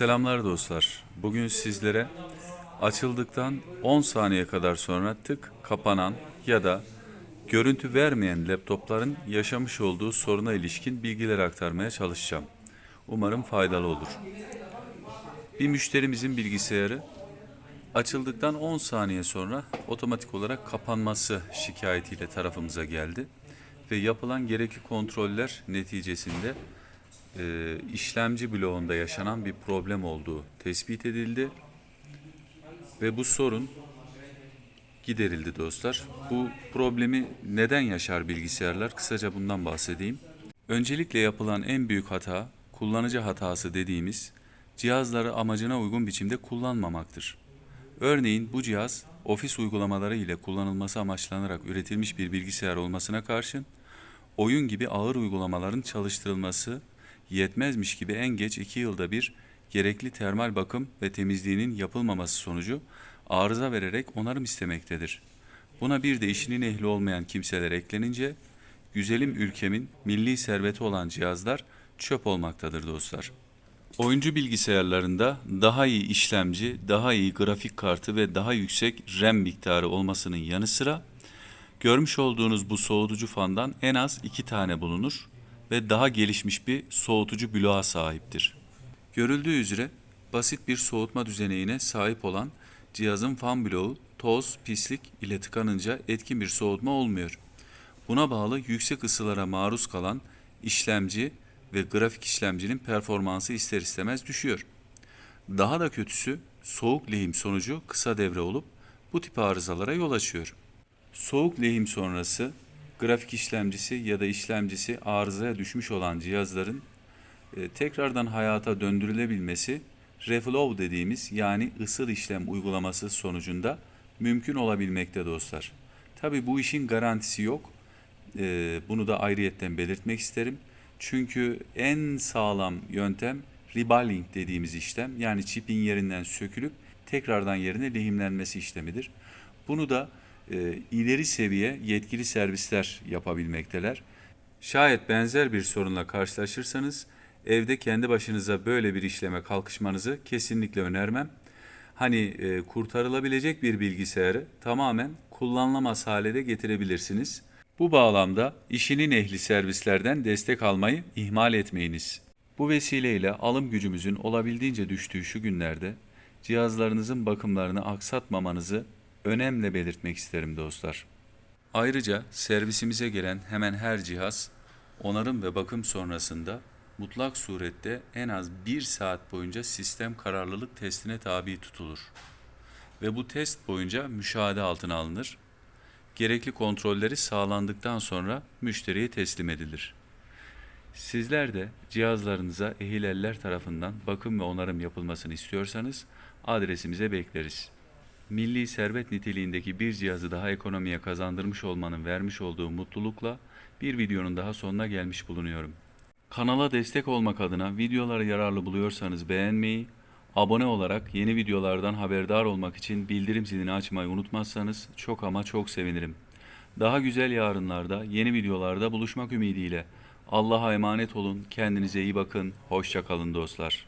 Selamlar dostlar. Bugün sizlere açıldıktan 10 saniye kadar sonra tık kapanan ya da görüntü vermeyen laptopların yaşamış olduğu soruna ilişkin bilgiler aktarmaya çalışacağım. Umarım faydalı olur. Bir müşterimizin bilgisayarı açıldıktan 10 saniye sonra otomatik olarak kapanması şikayetiyle tarafımıza geldi ve yapılan gerekli kontroller neticesinde e, işlemci bloğunda yaşanan bir problem olduğu tespit edildi ve bu sorun giderildi dostlar. Bu problemi neden yaşar bilgisayarlar? Kısaca bundan bahsedeyim. Öncelikle yapılan en büyük hata kullanıcı hatası dediğimiz cihazları amacına uygun biçimde kullanmamaktır. Örneğin bu cihaz ofis uygulamaları ile kullanılması amaçlanarak üretilmiş bir bilgisayar olmasına karşın oyun gibi ağır uygulamaların çalıştırılması yetmezmiş gibi en geç 2 yılda bir gerekli termal bakım ve temizliğinin yapılmaması sonucu arıza vererek onarım istemektedir. Buna bir de işinin ehli olmayan kimseler eklenince güzelim ülkemin milli serveti olan cihazlar çöp olmaktadır dostlar. Oyuncu bilgisayarlarında daha iyi işlemci, daha iyi grafik kartı ve daha yüksek RAM miktarı olmasının yanı sıra görmüş olduğunuz bu soğutucu fandan en az iki tane bulunur ve daha gelişmiş bir soğutucu bloğa sahiptir. Görüldüğü üzere basit bir soğutma düzeneğine sahip olan cihazın fan bloğu toz, pislik ile tıkanınca etkin bir soğutma olmuyor. Buna bağlı yüksek ısılara maruz kalan işlemci ve grafik işlemcinin performansı ister istemez düşüyor. Daha da kötüsü soğuk lehim sonucu kısa devre olup bu tip arızalara yol açıyor. Soğuk lehim sonrası grafik işlemcisi ya da işlemcisi arızaya düşmüş olan cihazların e, tekrardan hayata döndürülebilmesi reflow dediğimiz yani ısır işlem uygulaması sonucunda mümkün olabilmekte dostlar. Tabi bu işin garantisi yok. E, bunu da ayrıyetten belirtmek isterim. Çünkü en sağlam yöntem reballing dediğimiz işlem yani çipin yerinden sökülüp tekrardan yerine lehimlenmesi işlemidir. Bunu da e, ileri seviye yetkili servisler yapabilmekteler. Şayet benzer bir sorunla karşılaşırsanız evde kendi başınıza böyle bir işleme kalkışmanızı kesinlikle önermem. Hani e, kurtarılabilecek bir bilgisayarı tamamen kullanılamaz hale de getirebilirsiniz. Bu bağlamda işinin ehli servislerden destek almayı ihmal etmeyiniz. Bu vesileyle alım gücümüzün olabildiğince düştüğü şu günlerde cihazlarınızın bakımlarını aksatmamanızı önemle belirtmek isterim dostlar. Ayrıca servisimize gelen hemen her cihaz onarım ve bakım sonrasında mutlak surette en az bir saat boyunca sistem kararlılık testine tabi tutulur. Ve bu test boyunca müşahede altına alınır. Gerekli kontrolleri sağlandıktan sonra müşteriye teslim edilir. Sizler de cihazlarınıza ehil eller tarafından bakım ve onarım yapılmasını istiyorsanız adresimize bekleriz. Milli servet niteliğindeki bir cihazı daha ekonomiye kazandırmış olmanın vermiş olduğu mutlulukla bir videonun daha sonuna gelmiş bulunuyorum. Kanala destek olmak adına videoları yararlı buluyorsanız beğenmeyi, abone olarak yeni videolardan haberdar olmak için bildirim zilini açmayı unutmazsanız çok ama çok sevinirim. Daha güzel yarınlarda yeni videolarda buluşmak ümidiyle. Allah'a emanet olun, kendinize iyi bakın, hoşça kalın dostlar.